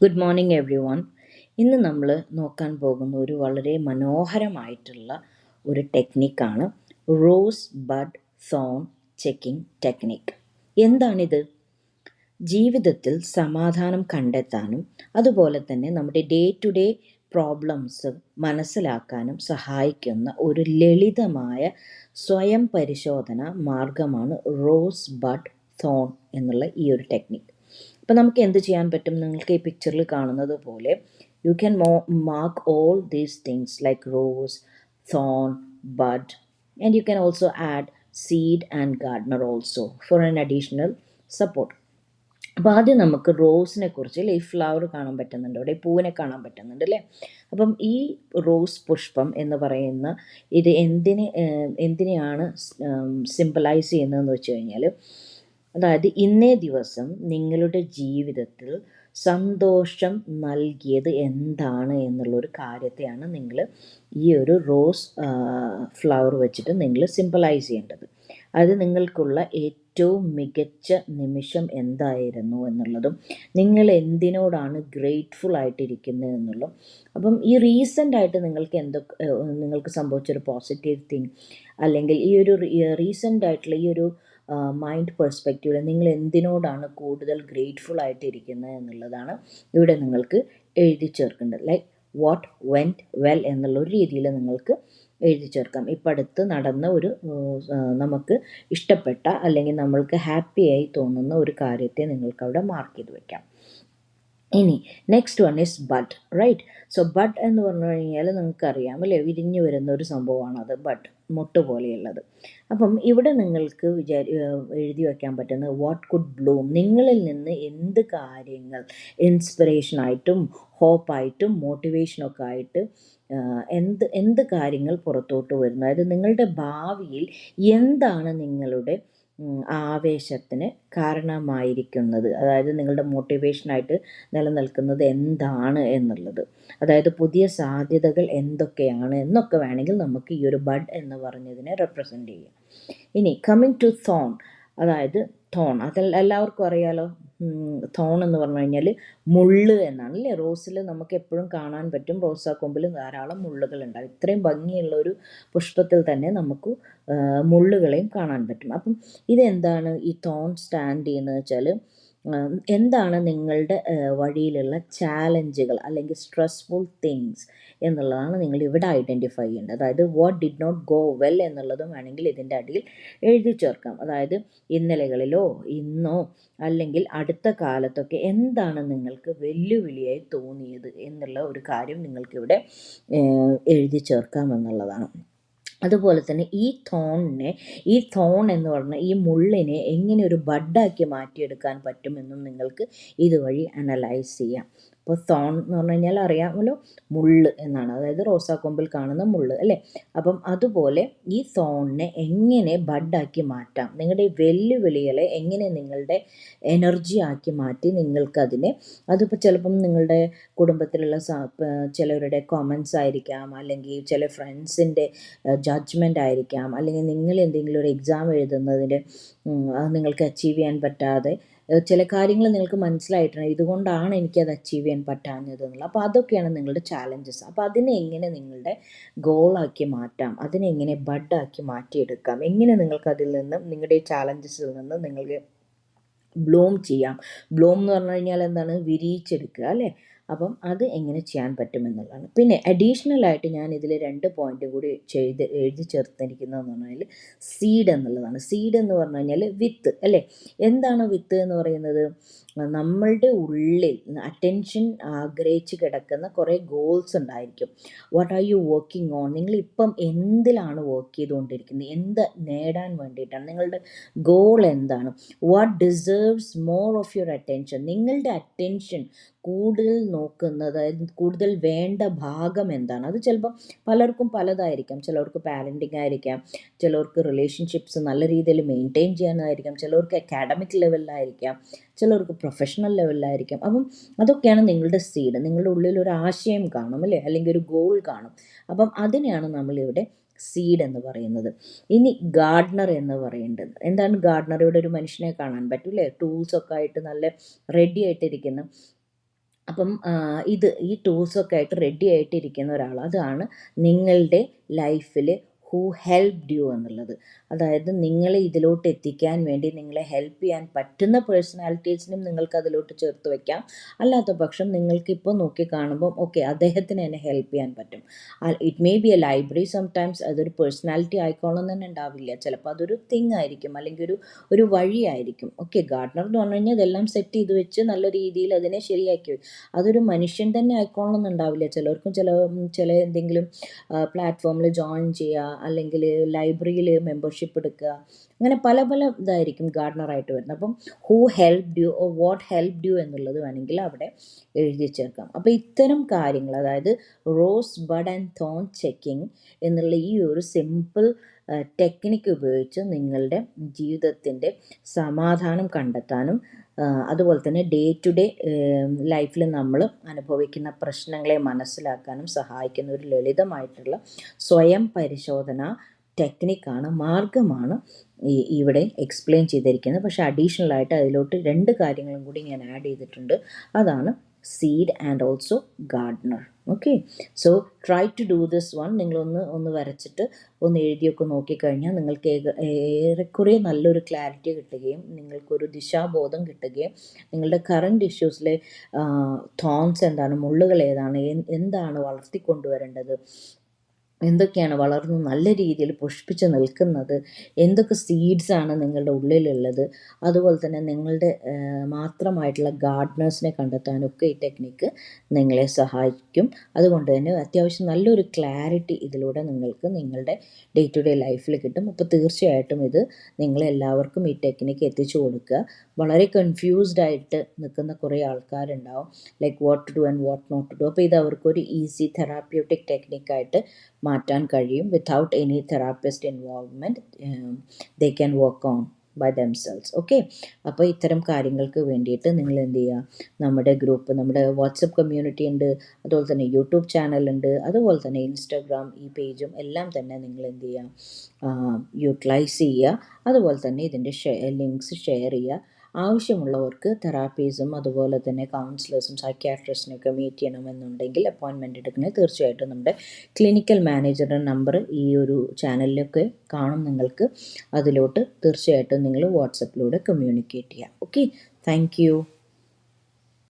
Good morning every one ഇന്ന് നമ്മൾ നോക്കാൻ പോകുന്ന ഒരു വളരെ മനോഹരമായിട്ടുള്ള ഒരു ടെക്നിക്കാണ് റോസ് ബഡ് സോൺ ചെക്കിംഗ് ടെക്നിക്ക് എന്താണിത്? ജീവിതത്തിൽ സമാധാനം കണ്ടെത്താനും അതുപോലെ തന്നെ നമ്മുടെ ഡേ ടു ഡേ പ്രോബ്ലംസ് മനസ്സിലാക്കാനും സഹായിക്കുന്ന ഒരു ലളിതമായ സ്വയം പരിശോധന മാർഗമാണ് റോസ് ബഡ് തോൺ എന്നുള്ള ഈ ഒരു ടെക്നിക്ക് അപ്പോൾ നമുക്ക് എന്ത് ചെയ്യാൻ പറ്റും നിങ്ങൾക്ക് ഈ പിക്ചറിൽ കാണുന്നത് പോലെ? You can more mark all these things like rose thorn bud and you can also add seed and gardener also for an additional support അപ്പോൾ ആദ്യം നമുക്ക് റോസിനെ കുറിച്ച് ലീഫ് ഫ്ലവർ കാണാൻ പറ്റുന്നുണ്ട് അവിടെ പൂവിനെ കാണാൻ പറ്റുന്നുണ്ട് അല്ലേ അപ്പം ഈ റോസ് പുഷ്പം എന്ന് പറയുന്ന ഇത് എന്തിനെ എന്തിനെയാണ് സിമ്പിളൈസ് ചെയ്യുന്നതെന്ന് വെച്ച് കഴിഞ്ഞാൽ അതായത് ഇന്നേ ദിവസം നിങ്ങളുടെ ജീവിതത്തിൽ സന്തോഷം നൽകിയത് എന്താണ് എന്നുള്ളൊരു കാര്യത്തെയാണ് നിങ്ങൾ ഈ ഒരു റോസ് ഫ്ലവർ വെച്ചിട്ട് നിങ്ങൾ സിമ്പിളൈസ് ചെയ്യേണ്ടത്. അത് നിങ്ങൾക്കുള്ള ഏറ്റവും മികച്ച നിമിഷം എന്തായിരുന്നു എന്നുള്ളതും നിങ്ങൾ എന്തിനോടാണ് ഗ്രേറ്റ്ഫുൾ ആയിട്ടിരിക്കുന്നത് എന്നുള്ളതും. അപ്പം ഈ റീസെന്റ് ആയിട്ട് നിങ്ങൾക്ക് എന്തൊക്കെ നിങ്ങൾക്ക് സംഭവിച്ചൊരു പോസിറ്റീവ് തിങ് അല്ലെങ്കിൽ ഈ ഒരു റീസെന്റ് ആയിട്ടുള്ള ഈ ഒരു മൈൻഡ് പെർസ്പെക്റ്റീവിൽ നിങ്ങൾ എന്തിനോടാണ് കൂടുതൽ ഗ്രേറ്റ്ഫുൾ ആയിട്ടിരിക്കുന്നത് എന്നുള്ളതാണ് ഇവിടെ നിങ്ങൾക്ക് എഴുതി ചേർക്കേണ്ടത്. ലൈക്ക് വാട്ട് വെന്റ് വെൽ എന്നുള്ള ഒരു രീതിയിൽ നിങ്ങൾക്ക് എഴുതി ചേർക്കാം. ഇപ്പം അടുത്ത് നടന്ന ഒരു നമുക്ക് ഇഷ്ടപ്പെട്ട അല്ലെങ്കിൽ നമ്മൾക്ക് ഹാപ്പിയായി തോന്നുന്ന ഒരു കാര്യത്തെ നിങ്ങൾക്ക് അവിടെ മാർക്ക് ചെയ്ത് വെക്കാം. ഇനി next one is bud right so bud എന്ന് പറഞ്ഞു കഴിഞ്ഞാൽ നിങ്ങൾക്കറിയാം അല്ലേ? വിരിഞ്ഞു വരുന്ന ഒരു സംഭവമാണ് അത്. ബഡ് മുട്ട് പോലെയുള്ളത്. അപ്പം ഇവിടെ നിങ്ങൾക്ക് വിചാരി എഴുതി വയ്ക്കാൻ പറ്റുന്നത് വാട്ട് കുഡ് ബ്ലൂം നിങ്ങളിൽ നിന്ന് എന്ത് കാര്യങ്ങൾ ഇൻസ്പിറേഷനായിട്ടും ഹോപ്പായിട്ടും മോട്ടിവേഷനൊക്കെ ആയിട്ട് എന്ത് എന്ത് കാര്യങ്ങൾ പുറത്തോട്ട് വരുന്നു. അതായത് നിങ്ങളുടെ ഭാവിയിൽ എന്താണ് നിങ്ങളുടെ ആവേശത്തിന് കാരണമായിരിക്കുന്നത്. അതായത് നിങ്ങളുടെ മോട്ടിവേഷനായിട്ട് നിലനിൽക്കുന്നത് എന്താണ് എന്നുള്ളത്. അതായത് പുതിയ സാധ്യതകൾ എന്തൊക്കെയാണ് എന്നൊക്കെ വേണമെങ്കിൽ നമുക്ക് ഈ ഒരു ബഡ് എന്ന് പറഞ്ഞതിനെ റെപ്രസെന്റ് ചെയ്യാം. ഇനി കമ്മിങ് ടു സോൺ അതായത് തോൺ അത് എല്ലാവർക്കും അറിയാലോ. തോൺ എന്ന് പറഞ്ഞു കഴിഞ്ഞാൽ മുള്ള് എന്നാണ് അല്ലേ? റോസിൽ നമുക്ക് എപ്പോഴും കാണാൻ പറ്റും. റോസാക്കൊമ്പിൽ ധാരാളം മുള്ളുകൾ ഉണ്ടാകും ഇത്രയും ഭംഗിയുള്ള ഒരു പുഷ്പത്തിൽ തന്നെ നമുക്ക് മുള്ളുകളെയും കാണാൻ പറ്റും. അപ്പം ഇതെന്താണ് ഈ തോൺ സ്റ്റാൻഡ് ചെയ്യുന്നത് വെച്ചാൽ എന്താണ് നിങ്ങളുടെ വഴിയിലുള്ള ചാലഞ്ചുകൾ അല്ലെങ്കിൽ സ്ട്രെസ്ഫുൾ തിങ്സ് എന്നുള്ളതാണ് നിങ്ങൾ ഇവിടെ ഐഡന്റിഫൈ ചെയ്യേണ്ടത്. അതായത് what did not go well എന്നുള്ളതും വേണമെങ്കിൽ ഇതിന്റെ അടിയിൽ എഴുതി ചേർക്കാം. അതായത് ഇന്നലകളിലോ ഇന്നോ അല്ലെങ്കിൽ അടുത്ത കാലത്തൊക്കെ എന്താണ് നിങ്ങൾക്ക് വെല്ലുവിളിയായി തോന്നിയത് എന്നുള്ള ഒരു കാര്യം നിങ്ങൾക്കിവിടെ എഴുതി ചേർക്കാം എന്നുള്ളതാണ്. അതുപോലെ തന്നെ ഈ തോണിനെ ഈ തോൺ എന്ന് പറഞ്ഞ ഈ മുള്ളിനെ എങ്ങനെ ഒരു ബഡാക്കി മാറ്റിയെടുക്കാൻ പറ്റുമെന്നും നിങ്ങൾക്ക് ഇതുവഴി അനലൈസ് ചെയ്യാം. അപ്പോൾ തോൺ എന്ന് പറഞ്ഞു കഴിഞ്ഞാൽ അറിയാമല്ലോ മുള്ള് എന്നാണ്. അതായത് റോസാക്കൊമ്പിൽ കാണുന്ന മുള്ള് അല്ലേ? അപ്പം അതുപോലെ ഈ തോണിനെ എങ്ങനെ ബഡാക്കി മാറ്റാം? നിങ്ങളുടെ വെല്ലുവിളികളെ എങ്ങനെ നിങ്ങളുടെ എനർജി ആക്കി മാറ്റി നിങ്ങൾക്കതിനെ? അതിപ്പോൾ ചിലപ്പം നിങ്ങളുടെ കുടുംബത്തിലുള്ള ചിലവരുടെ കോമൻസ് ആയിരിക്കാം അല്ലെങ്കിൽ ചില ഫ്രണ്ട്സിന്റെ ജഡ്ജ്മെന്റ് ആയിരിക്കാം അല്ലെങ്കിൽ നിങ്ങൾ എന്തെങ്കിലും ഒരു എക്സാം എഴുതുന്നതിന് നിങ്ങൾക്ക് അച്ചീവ് ചെയ്യാൻ പറ്റാതെ ചില കാര്യങ്ങൾ നിങ്ങൾക്ക് മനസ്സിലായിട്ടുണ്ട്. ഇതുകൊണ്ടാണ് എനിക്കത് അച്ചീവ് ചെയ്യാൻ പറ്റാഞ്ഞത് എന്നുള്ളത്. അപ്പോൾ അതൊക്കെയാണ് നിങ്ങളുടെ ചാലഞ്ചസ് അപ്പോൾ അതിനെ എങ്ങനെ നിങ്ങളുടെ ഗോളാക്കി മാറ്റാം? അതിനെ എങ്ങനെ ബഡാക്കി മാറ്റിയെടുക്കാം? എങ്ങനെ നിങ്ങൾക്ക് അതിൽ നിന്നും നിങ്ങളുടെ ഈ ചാലഞ്ചസിൽ നിന്ന് നിങ്ങൾക്ക് ബ്ലൂം ചെയ്യാം? ബ്ലൂം എന്ന് പറഞ്ഞു കഴിഞ്ഞാൽ എന്താണ്? വിരിയിച്ചെടുക്കുക അല്ലേ? അപ്പം അത് എങ്ങനെ ചെയ്യാൻ പറ്റുമെന്നുള്ളതാണ്. പിന്നെ അഡീഷണൽ ആയിട്ട് ഞാൻ ഇതിൽ രണ്ട് പോയിന്റ് കൂടി ചെയ്ത് എഴുതി ചേർത്തിരിക്കുന്നതെന്ന് പറഞ്ഞാൽ സീഡ് എന്നുള്ളതാണ്. സീഡ് എന്ന് പറഞ്ഞു കഴിഞ്ഞാൽ വിത്ത് അല്ലേ? എന്താണ് വിത്ത് എന്ന് പറയുന്നത്? നമ്മളുടെ ഉള്ളിൽ അറ്റൻഷൻ ആഗ്രഹിച്ച് കിടക്കുന്ന കുറേ ഗോൾസ് ഉണ്ടായിരിക്കും. What are you working on നിങ്ങൾ ഇപ്പം എന്തിലാണ് വർക്ക് ചെയ്തുകൊണ്ടിരിക്കുന്നത്? എന്ത് നേടാൻ വേണ്ടിയിട്ടാണ്? നിങ്ങളുടെ ഗോൾ എന്താണ്? What deserves more of your attention നിങ്ങളുടെ അറ്റൻഷൻ കൂടുതൽ നോക്കുന്നത് കൂടുതൽ വേണ്ട ഭാഗം എന്താണ്? അത് ചിലപ്പം പലർക്കും പലതായിരിക്കാം. ചിലർക്ക് പാരന്റിങ് ആയിരിക്കാം. ചിലർക്ക് റിലേഷൻഷിപ്സ് നല്ല രീതിയിൽ മെയിന്റെയിൻ ചെയ്യാനായിരിക്കാം. ചിലർക്ക് അക്കാഡമിക് ലെവലിലായിരിക്കാം ചിലർക്ക് പ്രൊഫഷണൽ ലെവലിലായിരിക്കാം അപ്പം അതൊക്കെയാണ് നിങ്ങളുടെ സീഡ് നിങ്ങളുടെ ഉള്ളിൽ ഒരു ആശയം കാണും അല്ലേ? അല്ലെങ്കിൽ ഒരു ഗോൾ കാണും. അപ്പം അതിനെയാണ് നമ്മളിവിടെ സീഡ് എന്ന് പറയുന്നത്. ഇനി ഗാർഡനർ എന്ന് പറയേണ്ടത്. എന്താണ് ഗാർഡനർ ഇവിടെ ഒരു മനുഷ്യനെ കാണാൻ പറ്റും അല്ലേ? ടൂൾസൊക്കെ ആയിട്ട് നല്ല റെഡി ആയിട്ടിരിക്കുന്ന. അപ്പം ഇത് ഈ ടൂൾസൊക്കെ ആയിട്ട് റെഡി ആയിട്ടിരിക്കുന്ന ഒരാൾ അതാണ് നിങ്ങളുടെ ലൈഫിൽ ഹൂ ഹെൽപ്ഡ് യു എന്നുള്ളത്. അതായത് നിങ്ങളെ ഇതിലോട്ട് എത്തിക്കാൻ വേണ്ടി നിങ്ങളെ ഹെൽപ്പ് ചെയ്യാൻ പറ്റുന്ന പേഴ്സണാലിറ്റീസിനും നിങ്ങൾക്ക് അതിലോട്ട് ചേർത്ത് വയ്ക്കാം അല്ലാത്ത പക്ഷം നിങ്ങൾക്ക് ഇപ്പോൾ നോക്കി കാണുമ്പം ഓക്കെ അദ്ദേഹത്തിന് എന്നെ ഹെൽപ്പ് ചെയ്യാൻ പറ്റും. It may be a library sometimes അതൊരു പേഴ്സണാലിറ്റി ആയിക്കോളം തന്നെ ഉണ്ടാവില്ല. ചിലപ്പോൾ അതൊരു തിങ് ആയിരിക്കും അല്ലെങ്കിൽ ഒരു ഒരു വഴിയായിരിക്കും ഓക്കെ ഗാർഡനർ എന്ന് പറഞ്ഞു കഴിഞ്ഞാൽ ഇതെല്ലാം സെറ്റ് ചെയ്ത് വെച്ച് നല്ല രീതിയിൽ അതിനെ ശരിയാക്കി അതൊരു മനുഷ്യൻ തന്നെ ആയിക്കോളണം എന്നുണ്ടാവില്ല ചിലർക്കും ചില ചില എന്തെങ്കിലും പ്ലാറ്റ്ഫോമിൽ ജോയിൻ ചെയ്യുക അല്ലെങ്കിൽ ലൈബ്രറിയിൽ മെമ്പർഷിപ്പ് എടുക്കുക അങ്ങനെ പല പല ഇതായിരിക്കും ഗാർഡനറായിട്ട് വരുന്നത്. അപ്പം who helped you or what helped you എന്നുള്ളത് വേണമെങ്കിൽ അവിടെ എഴുതി ചേർക്കാം. അപ്പോൾ ഇത്തരം കാര്യങ്ങൾ അതായത് rose bud and thorn checking എന്നുള്ള ഈ ഒരു സിമ്പിൾ ടെക്നിക്ക് ഉപയോഗിച്ച് നിങ്ങളുടെ ജീവിതത്തിന്റെ സമാധാനം കണ്ടെത്താനും അതുപോലെ തന്നെ ഡേ ടു ഡേ ലൈഫിൽ നമ്മൾ അനുഭവിക്കുന്ന പ്രശ്നങ്ങളെ മനസ്സിലാക്കാനും സഹായിക്കുന്ന ഒരു ലളിതമായിട്ടുള്ള സ്വയം പരിശോധന ടെക്നിക്കാണ് മാർഗമാണ് ഈ ഇവിടെ എക്സ്പ്ലെയിൻ ചെയ്തിരിക്കുന്നത്. പക്ഷേ അഡീഷണൽ ആയിട്ട് അതിലോട്ട് രണ്ട് കാര്യങ്ങളും കൂടി ഞാൻ ആഡ് ചെയ്തിട്ടുണ്ട്. അതാണ് seed and also gardener okay so try to do this one നിങ്ങളൊന്ന് ഒന്ന് വരച്ചിട്ട് ഒന്ന് എഴുതിയൊക്കെ നോക്കിക്കഴിഞ്ഞാൽ നിങ്ങൾക്ക് ഏറെക്കുറെ നല്ലൊരു ക്ലാരിറ്റി കിട്ടുകയും നിങ്ങൾക്കൊരു ദിശാബോധം കിട്ടുകയും നിങ്ങളുടെ കറണ്ട് ഇഷ്യൂസിലെ തോൺസ് എന്താണ് മുള്ളുകൾ ഏതാണ് എന്താണ് വളർത്തിക്കൊണ്ടുവരേണ്ടത്? എന്തൊക്കെയാണ് വളർന്ന് നല്ല രീതിയിൽ പുഷ്പിച്ച് നിൽക്കുന്നത്? എന്തൊക്കെ സീഡ്സാണ് നിങ്ങളുടെ ഉള്ളിലുള്ളത്? അതുപോലെ തന്നെ നിങ്ങളുടെ മാത്രമായിട്ടുള്ള ഗാർഡനേഴ്സിനെ കണ്ടെത്താനൊക്കെ ഈ ടെക്നിക്ക് നിങ്ങളെ സഹായിക്കും. അതുകൊണ്ട് തന്നെ അത്യാവശ്യം നല്ലൊരു ക്ലാരിറ്റി ഇതിലൂടെ നിങ്ങൾക്ക് നിങ്ങളുടെ ഡേ ടു ഡേ ലൈഫിൽ കിട്ടും. അപ്പോൾ തീർച്ചയായിട്ടും ഇത് നിങ്ങളെല്ലാവർക്കും ഈ ടെക്നിക്ക് എത്തിച്ചു കൊടുക്കുക. വളരെ കൺഫ്യൂസ്ഡ് ആയിട്ട് നിൽക്കുന്ന കുറേ ആൾക്കാരുണ്ടാവും. Like what to do and what not to do അപ്പോൾ ഇത് അവർക്കൊരു ഈസി തെറാപ്യൂട്ടിക് ടെക്നിക്കായിട്ട് മാറ്റാൻ കഴിയും. Without any therapist involvement they can work on by themselves okay അപ്പോൾ ഇത്തരം കാര്യങ്ങൾക്ക് വേണ്ടിയിട്ട് നിങ്ങൾ എന്ത് ചെയ്യുക? നമ്മുടെ ഗ്രൂപ്പ് നമ്മുടെ വാട്സപ്പ് കമ്മ്യൂണിറ്റി ഉണ്ട്. അതുപോലെ തന്നെ യൂട്യൂബ് ചാനലുണ്ട് അതുപോലെ തന്നെ ഇൻസ്റ്റാഗ്രാം ഈ പേജും എല്ലാം തന്നെ നിങ്ങൾ എന്ത് ചെയ്യുക? യൂട്ടിലൈസ് ചെയ്യുക. അതുപോലെ തന്നെ ഇതിന്റെ ഷെയർ ലിങ്ക്സ് ഷെയർ ചെയ്യുക. ആവശ്യമുള്ളവർക്ക് തെറാപ്പീസും അതുപോലെ തന്നെ കൗൺസിലേഴ്സും സൈക്യാട്രിസ്റ്റിനെയൊക്കെ മീറ്റ് ചെയ്യണമെന്നുണ്ടെങ്കിൽ അപ്പോയിൻമെന്റ് എടുക്കണേ തീർച്ചയായിട്ടും നമ്മുടെ ക്ലിനിക്കൽ മാനേജറുടെ നമ്പർ ഈ ഒരു ചാനലിലൊക്കെ കാണും നിങ്ങൾക്ക്. അതിലോട്ട് തീർച്ചയായിട്ടും നിങ്ങൾ വാട്സപ്പിലൂടെ കമ്മ്യൂണിക്കേറ്റ് ചെയ്യാം. Okay thank